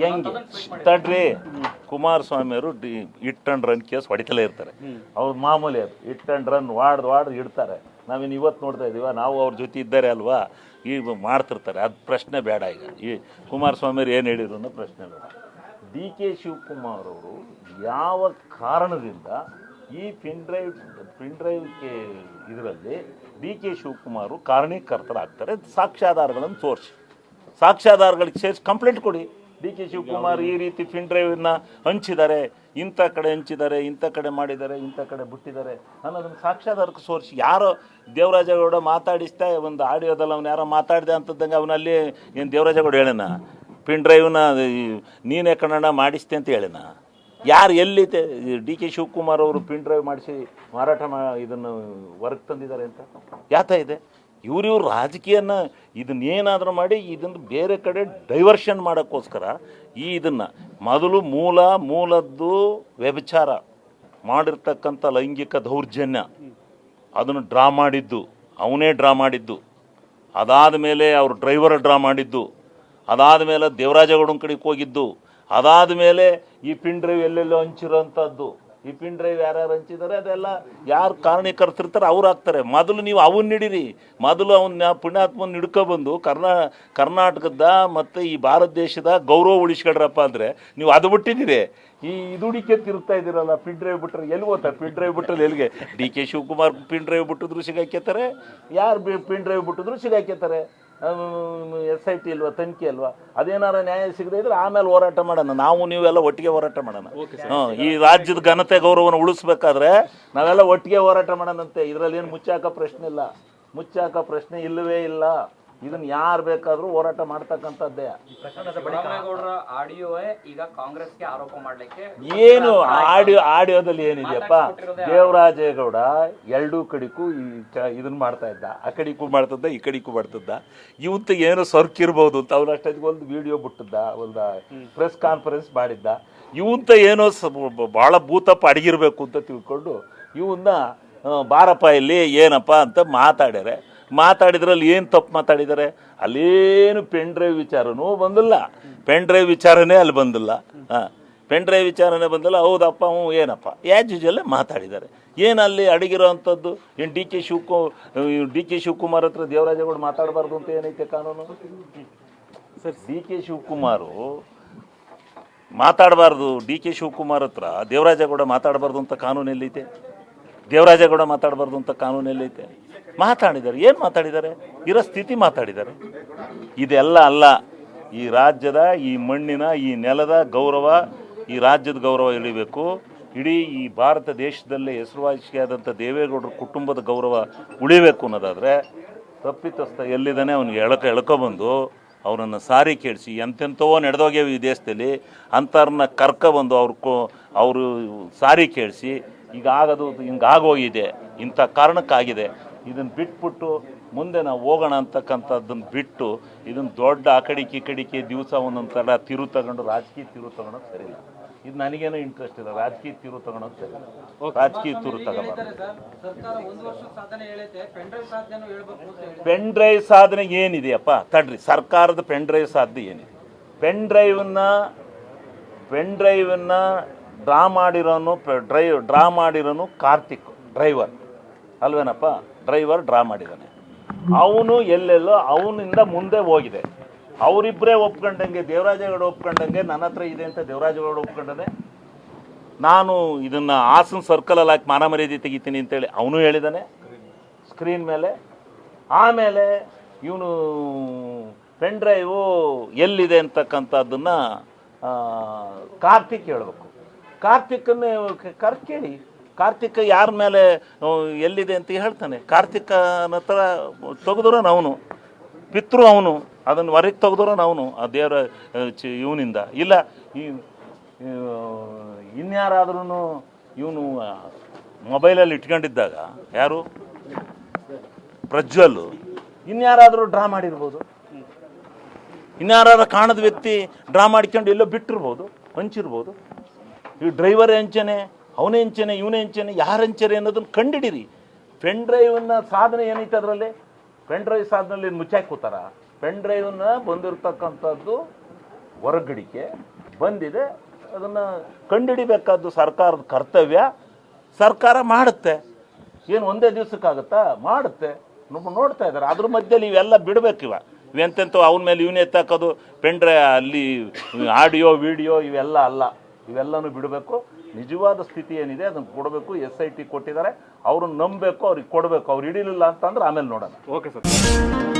ಹೆಂಗೆ? ತಡ್ರಿ. ಕುಮಾರಸ್ವಾಮಿಯವರು ಡಿ ಇಟ್ ಅಂಡ್ ರನ್ ಕೇಸ್ ಹೊಡಿತಲೇ ಇರ್ತಾರೆ. ಅವ್ರು ಮಾಮೂಲಿ ಅದು. ಇಟ್ ಅಂಡ್ ರನ್ ವಾಡ್ದು ವಾಡ್ದು ಇಡ್ತಾರೆ. ನಾವಿನ್ನು ಇವತ್ತು ನೋಡ್ತಾ ಇದ್ದೀವ, ನಾವು ಅವ್ರ ಜೊತೆ ಇದ್ದಾರೆ ಅಲ್ವಾ? ಈಗ ಮಾಡ್ತಿರ್ತಾರೆ. ಅದು ಪ್ರಶ್ನೆ ಬೇಡ ಈಗ. ಈ ಕುಮಾರಸ್ವಾಮಿ ಅವ್ರು ಏನು ಹೇಳಿದ್ರು ಅನ್ನೋ ಪ್ರಶ್ನೆ ಬೇಡ. ಡಿ ಕೆ ಶಿವಕುಮಾರ್ ಅವರು ಯಾವ ಕಾರಣದಿಂದ ಈ ಪಿನ್ ಡ್ರೈವ್ ಪಿನ್ ಡ್ರೈವ್ ಕೆ ಇದರಲ್ಲಿ ಡಿ ಕೆ ಶಿವಕುಮಾರ್ ಕಾರಣೀಕರ್ತರಾಗ್ತಾರೆ ಸಾಕ್ಷ್ಯಾಧಾರಗಳನ್ನು ತೋರಿಸಿ. ಸಾಕ್ಷ್ಯಾಧಾರಗಳಿಗೆ ಸೇರಿಸಿ ಕಂಪ್ಲೇಂಟ್ ಕೊಡಿ. ಡಿ ಕೆ ಶಿವಕುಮಾರ್ ಈ ರೀತಿ ಪಿನ್ ಡ್ರೈವನ್ನ ಹಂಚಿದ್ದಾರೆ ಇಂಥ ಕಡೆ ಹಂಚಿದ್ದಾರೆ ಇಂಥ ಕಡೆ ಮಾಡಿದ್ದಾರೆ ಇಂಥ ಕಡೆ ಬಿಟ್ಟಿದ್ದಾರೆ ಅನ್ನೋದನ್ನು ಸಾಕ್ಷ್ಯಾಧಾರಕ್ಕೆ ಸೋರಿಸಿ ಯಾರೋ ದೇವರಾಜಗೌಡ ಮಾತಾಡಿಸ್ತಾ ಒಂದು ಆಡಿಯೋದಲ್ಲಿ ಅವ್ನು ಯಾರೋ ಮಾತಾಡಿದೆ ಅಂತದ್ದಂಗೆ ಅವನಲ್ಲಿ ಏನು ದೇವರಾಜಗೌಡ ಹೇಳಿನ? ಪಿನ್ ಡ್ರೈವ್ನ ನೀನೇ ಕನ್ನಡ ಮಾಡಿಸ್ತೆ ಅಂತ ಹೇಳಿನ? ಯಾರು ಎಲ್ಲಿ ಡಿ ಕೆ ಶಿವಕುಮಾರ್ ಅವರು ಪಿನ್ ಡ್ರೈವ್ ಮಾಡಿಸಿ ಮಾರಾಟ ಮಾ ಇದನ್ನು ಹೊರಗೆ ತಂದಿದ್ದಾರೆ ಅಂತ? ಯಾತ ಇದೆ? ಇವ್ರು ರಾಜಕೀಯನ ರಾಜಕೀಯನ ಇದನ್ನೇನಾದರೂ ಮಾಡಿ ಇದನ್ನು ಬೇರೆ ಕಡೆ ಡೈವರ್ಷನ್ ಮಾಡೋಕ್ಕೋಸ್ಕರ ಈ ಇದನ್ನು ಮೊದಲು ಮೂಲ ಮೂಲದ್ದು ವ್ಯಭಿಚಾರ ಮಾಡಿರ್ತಕ್ಕಂಥ ಲೈಂಗಿಕ ದೌರ್ಜನ್ಯ. ಅದನ್ನು ಡ್ರಾ ಮಾಡಿದ್ದು, ಅವನೇ ಡ್ರಾ ಮಾಡಿದ್ದು. ಅದಾದ ಮೇಲೆ ಅವ್ರ ಡ್ರೈವರ್ ಡ್ರಾ ಮಾಡಿದ್ದು. ಅದಾದ ಮೇಲೆ ದೇವರಾಜಗೌಡನ ಕಡೆಗೆ ಹೋಗಿದ್ದು. ಅದಾದ ಮೇಲೆ ಈ ಪಿನ್ ಡ್ರೈವ್ ಎಲ್ಲೆಲ್ಲೋ ಹಂಚಿರೋಂಥದ್ದು ಪಿನ್ ಡ್ರೈವ್ ಯಾರ್ಯಾರು ಹಂಚಿದ್ದಾರೆ ಅದೆಲ್ಲ ಯಾರು ಕಾರಣೀಕರ್ತಿರ್ತಾರೆ ಅವ್ರು ಹಾಕ್ತಾರೆ. ಮೊದಲು ನೀವು ಅವನ್ನ ಹಿಡೀರಿ ಮೊದಲು ಅವನ್ನ ಪುಣ್ಯಾತ್ಮನ ಹಿಡ್ಕೊಬಂದು ಕರ್ನಾ, ಕರ್ನಾಟಕದ ಮತ್ತು ಈ ಭಾರತ ದೇಶದ ಗೌರವ ಉಳಿಸ್ಕೊಡ್ರಪ್ಪ ಅಂದರೆ ನೀವು ಅದು ಬಿಟ್ಟಿದ್ದೀರಿ. ಈ ಇದುಡಿಕೆ ತಿರುಗ್ತಾ ಇದ್ದೀರಲ್ಲ, ಪಿನ್ ಡ್ರೈವ್ ಬಿಟ್ಟರೆ ಎಲ್ಲಿ ಹೋಗ್ತಾರೆ? ಪಿನ್ ಡ್ರೈವ್ ಬಿಟ್ಟರೆ ಎಲ್ಲಿಗೆ? D K Shivakumar pen drive ಬಿಟ್ಟಿದ್ರು ಸಿಗಾಕ್ಯತಾರೆ. ಯಾರು ಪಿನ್ ಡ್ರೈವ್ ಬಿಟ್ಟಿದ್ರು ಸಿಗಾಕ್ಯತಾರೆ. ಎಸ್ ಐ ಟಿ ಅಲ್ವಾ ತನಿಖೆ ಅಲ್ವಾ? ಅದೇನಾರ ನ್ಯಾಯ ಸಿಗದೆ ಇದ್ರೆ ಆಮೇಲೆ ಹೋರಾಟ ಮಾಡೋಣ. ನಾವು ನೀವೆಲ್ಲ ಒಟ್ಟಿಗೆ ಹೋರಾಟ ಮಾಡೋಣ. ಹಾಂ ಈ ರಾಜ್ಯದ ಘನತೆ ಗೌರವನ ಉಳಿಸ್ಬೇಕಾದ್ರೆ ನಾವೆಲ್ಲ ಒಟ್ಟಿಗೆ ಹೋರಾಟ ಮಾಡೋಣಂತೆ. ಇದರಲ್ಲಿ ಏನು ಮುಚ್ಚಾಕ ಪ್ರಶ್ನೆ ಇಲ್ಲ. ಮುಚ್ಚಾಕ ಪ್ರಶ್ನೆ ಇಲ್ಲವೇ ಇಲ್ಲ. ಇದನ್ನ ಯಾರು ಬೇಕಾದರೂ ಹೋರಾಟ ಮಾಡ್ತಕ್ಕಂಥದ್ದೇ. ಆಡಿಯೋವೇ ಈಗ ಕಾಂಗ್ರೆಸ್ಗೆ ಆರೋಪ ಮಾಡ್ಲಿಕ್ಕೆ ಏನು ಆಡಿಯೋ ಆಡಿಯೋದಲ್ಲಿ ಏನಿದೆಯಪ್ಪ? ದೇವರಾಜೇಗೌಡ ಎರಡೂ ಕಡೆಗೂ ಈ ಚ- ಇದನ್ನ ಮಾಡ್ತಾ ಇದ್ದ. ಆ ಕಡೆಗೂ ಮಾಡ್ತಿದ್ದ ಈ ಕಡೆಗೂ ಮಾಡ್ತಿದ್ದ. ಇವಂತ ಏನೋ ಸರ್ಕಿರ್ಬೋದು ಅಂತ ಅವ್ರ ಅಷ್ಟೊತ್ತಿಗೆ ಒಂದು ವಿಡಿಯೋ ಬಿಟ್ಟಿದ್ದ ಒಂದು ಪ್ರೆಸ್ ಕಾನ್ಫರೆನ್ಸ್ ಮಾಡಿದ್ದ. ಇವಂತ ಏನೋ ಭಾಳ ಭೂತಪ್ಪ ಅಡಗಿರ್ಬೇಕು ಅಂತ ತಿಳ್ಕೊಂಡು ಇವನ್ನ ಬಾರಪ್ಪ ಇಲ್ಲಿ ಏನಪ್ಪ ಅಂತ ಮಾತಾಡ್ಯಾರೆ. ಮಾತಾಡಿದ್ರಲ್ಲಿ ಏನು ತಪ್ಪು ಮಾತಾಡಿದ್ದಾರೆ ಅಲ್ಲೇನು ಪೆನ್ ಡ್ರೈವ್ ವಿಚಾರನೂ ಬಂದಿಲ್ಲ. ಪೆನ್ ಡ್ರೈವ್ ವಿಚಾರನೇ ಅಲ್ಲಿ ಬಂದಿಲ್ಲ. ಹಾಂ ಪೆನ್ ಡ್ರೈವ್ ವಿಚಾರನೇ ಬಂದಿಲ್ಲ. ಹೌದಪ್ಪ, ಹ್ಞೂ, ಏನಪ್ಪ? ಯಾಜ್ ಯೂಜಲ್ಲೇ ಮಾತಾಡಿದ್ದಾರೆ ಏನು ಅಲ್ಲಿ ಅಡಗಿರೋ ಅಂಥದ್ದು ಏನು ಡಿ ಕೆ ಶಿವಕು ಡಿ ಕೆ ಶಿವಕುಮಾರ್ ಹತ್ರ ದೇವರಾಜೇಗೌಡ ಮಾತಾಡಬಾರ್ದು ಅಂತ ಏನೈತೆ ಕಾನೂನು? ಸರ್, ಡಿ ಕೆ ಶಿವಕುಮಾರು ಮಾತಾಡಬಾರ್ದು. ಡಿ ಕೆ ಶಿವಕುಮಾರ್ ಹತ್ರ ದೇವರಾಜೇಗೌಡ ಮಾತಾಡಬಾರ್ದು ಅಂತ ಕಾನೂನು ಎಲ್ಲೈತೆ? ದೇವರಾಜೇಗೌಡ ಮಾತಾಡಬಾರ್ದು ಅಂತ ಕಾನೂನು ಎಲ್ಲೈತೆ? ಮಾತಾಡಿದ್ದಾರೆ. ಏನು ಮಾತಾಡಿದ್ದಾರೆ? ಇರೋ ಸ್ಥಿತಿ ಮಾತಾಡಿದ್ದಾರೆ. ಇದೆಲ್ಲ ಅಲ್ಲ. ಈ ರಾಜ್ಯದ, ಈ ಮಣ್ಣಿನ, ಈ ನೆಲದ ಗೌರವ, ಈ ರಾಜ್ಯದ ಗೌರವ ಇಳಿಬೇಕು ಇಡೀ ಈ ಭಾರತ ದೇಶದಲ್ಲೇ ಹೆಸರುವಾಸಿಯಾದಂಥ ದೇವೇಗೌಡರ ಕುಟುಂಬದ ಗೌರವ ಉಳಿಬೇಕು ಅನ್ನೋದಾದರೆ, ತಪ್ಪಿತಸ್ಥ ಎಲ್ಲಿದ್ದಾನೆ? ಅವ್ನಿಗೆ ಎಳ್ಕ ಎಳ್ಕೊಬಂದು ಅವರನ್ನು ಸಾರಿ ಕೇಳಿಸಿ ಎಂತೆಂಥವೋ ನಡೆದೋಗ್ಯವ ಈ ದೇಶದಲ್ಲಿ, ಅಂಥವ್ರನ್ನ ಕರ್ಕೊಬಂದು ಅವ್ರ ಕೋ, ಅವರು ಸಾರಿ ಕೇಳಿಸಿ, ಈಗ ಆಗೋದು, ಹಿಂಗಾಗೋಗಿದೆ, ಇಂಥ ಕಾರಣಕ್ಕಾಗಿದೆ. ಇದನ್ನು ಬಿಟ್ಬಿಟ್ಟು ಮುಂದೆ ನಾವು ಹೋಗೋಣ ಅಂತಕ್ಕಂಥದ್ದನ್ನು ಬಿಟ್ಟು ಇದನ್ನು ದೊಡ್ಡ ಆ ಕಡಿಕೆ ಈ ದಿವಸ ಒಂದೊಂದು ಥರ ತಿರು ತಗೊಂಡು ರಾಜಕೀಯ ತಿರು ತಗೊಳೋದು ಸರಿಯಿಲ್ಲ. ಇದು ನನಗೇನು ಇಂಟ್ರೆಸ್ಟ್ ಇಲ್ಲ. ರಾಜಕೀಯ ತಿರು ತಗೊಳೋದು ಸರಿಯಿಲ್ಲ. ರಾಜಕೀಯ ತಿರು ತಗೋಬಾರ್ದು. ಪೆನ್ ಡ್ರೈವ್ ಸಾಧನೆ ಏನಿದೆಯಪ್ಪ? ತಡ್ರಿ ಸರ್ಕಾರದ ಪೆನ್ ಡ್ರೈವ್ ಸಾಧನೆ ಏನಿದೆ? ಪೆನ್ ಡ್ರೈವನ್ನ ಪೆನ್ ಡ್ರೈವನ್ನ ಡ್ರಾ ಮಾಡಿರೋನು ಡ್ರೈವ್ ಡ್ರಾ ಮಾಡಿರೋನು ಕಾರ್ತಿಕ್ ಡ್ರೈವರ್ ಅಲ್ವೇನಪ್ಪ? ಡ್ರೈವರ್ ಡ್ರಾ ಮಾಡಿದ್ದಾನೆ. ಅವನು ಎಲ್ಲೆಲ್ಲೋ ಅವನಿಂದ ಮುಂದೆ ಹೋಗಿದೆ. ಅವರಿಬ್ಬರೇ ಒಪ್ಕೊಂಡಂಗೆ, ದೇವರಾಜಗೌಡ ಒಪ್ಕೊಂಡಂಗೆ, ನನ್ನ ಹತ್ರ ಇದೆ ಅಂತ ದೇವರಾಜಗೌಡ ಒಪ್ಕೊಂಡನೆ. ನಾನು ಇದನ್ನು ಹಾಸನ ಸರ್ಕಲಲ್ಲಿ ಹಾಕಿ ಮಾನ ಮರ್ಯಾದೆ ತೆಗಿತೀನಿ ಅಂತೇಳಿ ಅವನು ಹೇಳಿದ್ದಾನೆ ಸ್ಕ್ರೀನ್ ಮೇಲೆ. ಆಮೇಲೆ ಇವನು ಪೆನ್ ಡ್ರೈವು ಎಲ್ಲಿದೆ ಅಂತಕ್ಕಂಥದ್ದನ್ನು ಕಾರ್ತಿಕ್ ಹೇಳಬೇಕು. ಕಾರ್ತಿಕನ್ನೇ ಕರ್ ಕೇಳಿ ಕಾರ್ತಿಕ್ ಯಾರ ಮೇಲೆ ಎಲ್ಲಿದೆ ಅಂತ ಹೇಳ್ತಾನೆ. ಕಾರ್ತಿಕನ ಹತ್ರ ತೆಗೆದ್ರೆ ಅವನು. ಪಿತೃ ಅವನು. ಅದನ್ನು ಹೊರಗೆ ತೆಗೆದ್ರೆ ಅವನು, ಆ ದೇವರ ಇವನಿಂದ. ಇಲ್ಲ, ಈ ಇನ್ಯಾರಾದ್ರೂ ಇವನು ಮೊಬೈಲಲ್ಲಿ ಇಟ್ಕೊಂಡಿದ್ದಾಗ, ಯಾರು? ಪ್ರಜ್ವಲ್. ಇನ್ಯಾರಾದರೂ ಡ್ರಾ ಮಾಡಿರ್ಬೋದು. ಇನ್ಯಾರಾದ್ರೂ ಕಾಣದ ವ್ಯಕ್ತಿ ಡ್ರಾ ಮಾಡ್ಕೊಂಡು ಎಲ್ಲೋ ಬಿಟ್ಟಿರ್ಬೋದು, ಹಂಚಿರ್ಬೋದು. ಈ ಡ್ರೈವರ್ ಹೆಂಚನೆ ಅವನೇ ಹೆಂಚನೆ ಇವನ ಹೆಂಚನೆ ಯಾರು ಹೆಂಚನೆ ಅನ್ನೋದನ್ನು ಕಂಡಿಡಿರಿ. ಪೆನ್ ಡ್ರೈವನ್ನ ಸಾಧನೆ ಏನೈತೆ ಅದರಲ್ಲಿ? ಪೆನ್ ಡ್ರೈವ್ ಸಾಧನೆಯಲ್ಲಿ ಮುಚ್ಚಾಕಿ ಕೂತಾರ ಪೆನ್ ಡ್ರೈವನ್ನ ಬಂದಿರತಕ್ಕಂಥದ್ದು ಹೊರಗಡಿಕೆ. ಬಂದಿದೆ. ಅದನ್ನು ಕಂಡುಹಿಡಿಬೇಕಾದ್ದು ಸರ್ಕಾರದ ಕರ್ತವ್ಯ. ಸರ್ಕಾರ ಮಾಡುತ್ತೆ. ಏನು ಒಂದೇ ದಿವ್ಸಕ್ಕಾಗುತ್ತಾ? ಮಾಡುತ್ತೆ. ನೋಡ್ತಾ ಇದ್ದಾರೆ. ಅದ್ರ ಮಧ್ಯದಲ್ಲಿ ಇವೆಲ್ಲ ಬಿಡಬೇಕು ಇವ. ಇವೆಂತೆಂತ ಅವನ ಮೇಲೆ ಇವನೇ ಎತ್ತಾಕೋದು ಪೆಂಡ್ರೆ ಅಲ್ಲಿ ಆಡಿಯೋ, ವಿಡಿಯೋ ಇವೆಲ್ಲ ಅಲ್ಲ. ಇವೆಲ್ಲನೂ ಬಿಡಬೇಕು. ನಿಜವಾದ ಸ್ಥಿತಿ ಏನಿದೆ, ಅದನ್ನು ಕೊಡಬೇಕು, ಎಸ್ ಐ ಟಿ ಕೊಟ್ಟಿದ್ದಾರೆ, ಅವ್ರನ್ನ ನಂಬಬೇಕು, ಅವ್ರಿಗೆ ಕೊಡಬೇಕು, ಅವ್ರು ಹಿಡಿಲಿಲ್ಲ ಅಂತಂದ್ರೆ ಆಮೇಲೆ ನೋಡೋಣ. Okay sir